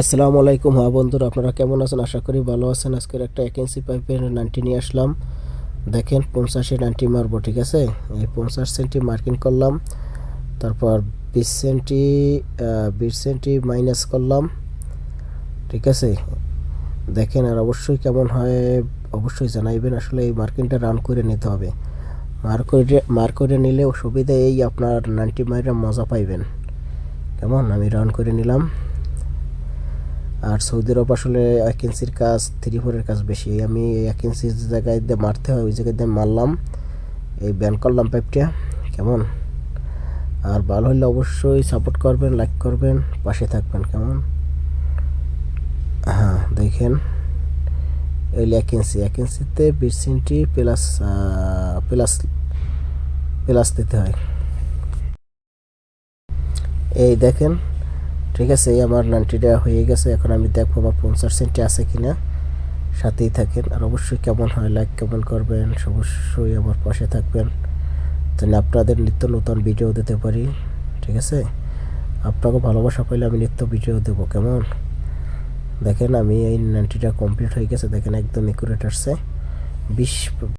আসসালামু আলাইকুম। হ্যাঁ বন্ধুরা, আপনারা কেমন আছেন? আশা করি ভালো আছেন। আজকের একটা একেন্সি পাইপের নাইনটি নিয়ে আসলাম। দেখেন পঞ্চাশে নাইনটি মারবো, ঠিক আছে? এই পঞ্চাশ সেন্টি মার্কিং করলাম। তারপর বিশ সেন্টি বিশ সেন্টি মাইনাস করলাম, ঠিক আছে? দেখেন, আর অবশ্যই কেমন হয়, অবশ্যই জানাইবেন। আসলে এই মার্কিংটা রান করে নিতে হবে। মার করে মার করে নিলে সুবিধা এই আপনার নাইনটি মাইরা মজা পাইবেন। কেমন? আমি রান করে নিলাম। আর সৌদি আরব আসলে এক কাজ থ্রি ফোরের কাজ বেশি। আমি এক ইঞ্চির জায়গায় দিয়ে মারতে হয়, ওই জায়গায় দিয়ে মারলাম। এই ব্যান করলাম পাইপটা কেমন? আর ভালো হলে অবশ্যই সাপোর্ট করবেন লাইক করবেন, পাশে থাকবেন, কেমন? হ্যাঁ দেখেন। এই এক ইঞ্চি এক ইঞ্চিতে প্লাস প্লাস প্লাস দিতে হয়। এই দেখেন। ঠিক আছে, এই আমার নাইনটিটা হয়ে গেছে, এখন আমি দেখব আমার পঞ্চাশ সেন্টি আছে কি না সাথেই থাকেন, আর অবশ্যই কেমন হয় লাইক কেমন করবেন, অবশ্যই আমার পাশে থাকবেন। যেন আপনাদের নিত্য নতুন ভিডিও দিতে পারি, ঠিক আছে? আপনাকে ভালোবাসা পাইলে আমি নিত্য ভিডিও দেবো, কেমন? দেখেন আমি এই নাইনটিটা কমপ্লিট হয়ে গেছে, দেখেন একদম একুরেট আসছে। বিশ